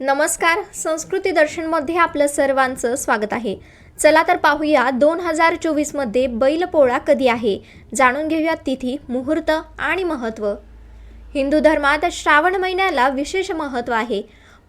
नमस्कार संस्कृती दर्शनमध्ये आपलं सर्वांचं स्वागत आहे. चला तर पाहूया दोन हजार चोवीसमध्ये बैलपोळा कधी आहे? जाणून घेऊया तिथी मुहूर्त आणि महत्त्व हिंदू धर्मात श्रावण महिन्याला विशेष महत्त्व आहे.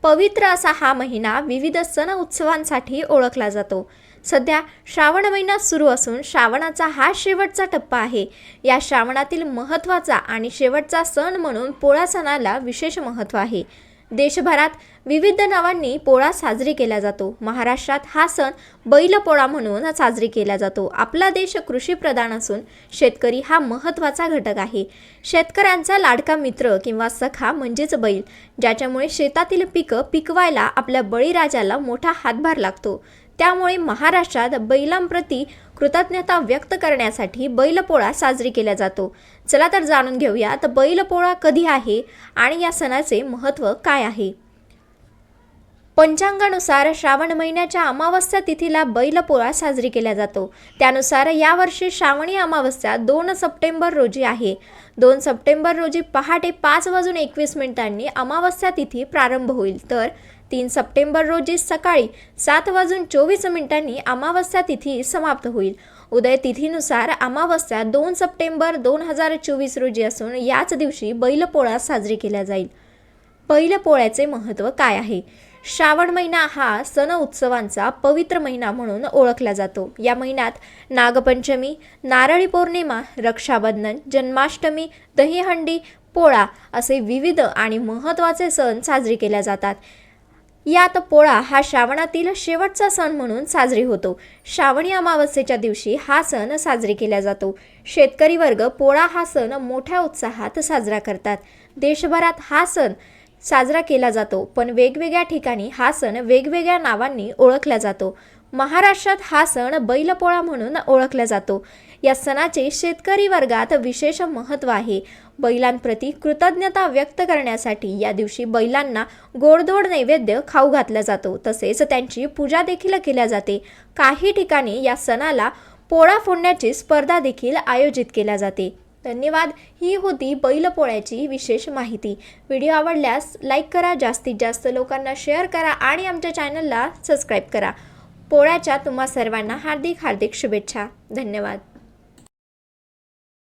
पवित्र असा हा महिना विविध सण उत्सवांसाठी ओळखला जातो. सध्या श्रावण महिना सुरू असून श्रावणाचा हा शेवटचा टप्पा आहे. या श्रावणातील महत्त्वाचा आणि शेवटचा सण म्हणून पोळा सणाला विशेष महत्त्व आहे. देशभरात विविध नावांनी पोळा साजरी केला जातो. महाराष्ट्रात हा सण बैलपोळा म्हणून साजरी केला जातो. आपला देश कृषीप्रधान असून शेतकरी हा महत्त्वाचा घटक आहे. शेतकऱ्यांचा लाडका मित्र किंवा सखा म्हणजेच बैल ज्याच्यामुळे शेतातील पिकं पिकवायला आपल्या बळीराजाला मोठा हातभार लागतो. त्यामुळे महाराष्ट्रात बैलांप्रती कृतज्ञता व्यक्त करण्यासाठी बैलपोळा साजरी केला जातो. चला तर जाणून घेऊया तर बैलपोळा कधी आहे आणि या सणाचे महत्त्व काय आहे? पंचांगानुसार श्रावण महिन्याच्या अमावस्या तिथीला बैलपोळा साजरी केला जातो. त्यानुसार यावर्षी श्रावणी अमावस्या दोन सप्टेंबर रोजी आहे. दोन सप्टेंबर रोजी पहाटे पाच वाजून एकवीस मिनिटांनी अमावस्या तिथी प्रारंभ होईल. तर तीन सप्टेंबर रोजी सकाळी सात वाजून चोवीस मिनिटांनी अमावस्या तिथी समाप्त होईल. उदय तिथीनुसार अमावस्या दोन सप्टेंबर दोन हजार चोवीस रोजी असून याच दिवशी बैलपोळा साजरी केला जाईल. बैलपोळ्याचे महत्त्व काय आहे? श्रावण महिना हा सण उत्सवांचा पवित्र महिना म्हणून ओळखला जातो. या महिन्यात नागपंचमी नारळी पौर्णिमा रक्षाबंधन जन्माष्टमी दहीहंडी पोळा असे विविध आणि महत्त्वाचे सण साजरे केले जातात. यात पोळा हा श्रावणातील शेवटचा सण म्हणून साजरी होतो. श्रावणी अमावस्येच्या दिवशी हा सण साजरी केला जातो. शेतकरी वर्ग पोळा हा सण मोठ्या उत्साहात साजरा करतात. देशभरात हा सण साजरा केला जातो. पण वेगवेगळ्या ठिकाणी हा सण वेगवेगळ्या नावांनी ओळखला जातो. महाराष्ट्रात हा सण बैलपोळा म्हणून ओळखला जातो. या सणाचे शेतकरी वर्गात विशेष महत्त्व आहे. बैलांप्रती कृतज्ञता व्यक्त करण्यासाठी या दिवशी बैलांना गोडधोड नैवेद्य खाऊ घातला जातो. तसेच त्यांची पूजा देखील केल्या जाते. काही ठिकाणी या सणाला पोळा फोडण्याची स्पर्धा देखील आयोजित केल्या जाते. धन्यवाद. ही होती बैलपोळ्याची विशेष माहिती. व्हिडिओ आवडल्यास लाईक करा जास्तीत जास्त लोकांना शेअर करा आणि आमच्या चॅनलला सबस्क्राईब करा. पोळ्याच्या तुम्हा सर्वांना हार्दिक हार्दिक शुभेच्छा. धन्यवाद.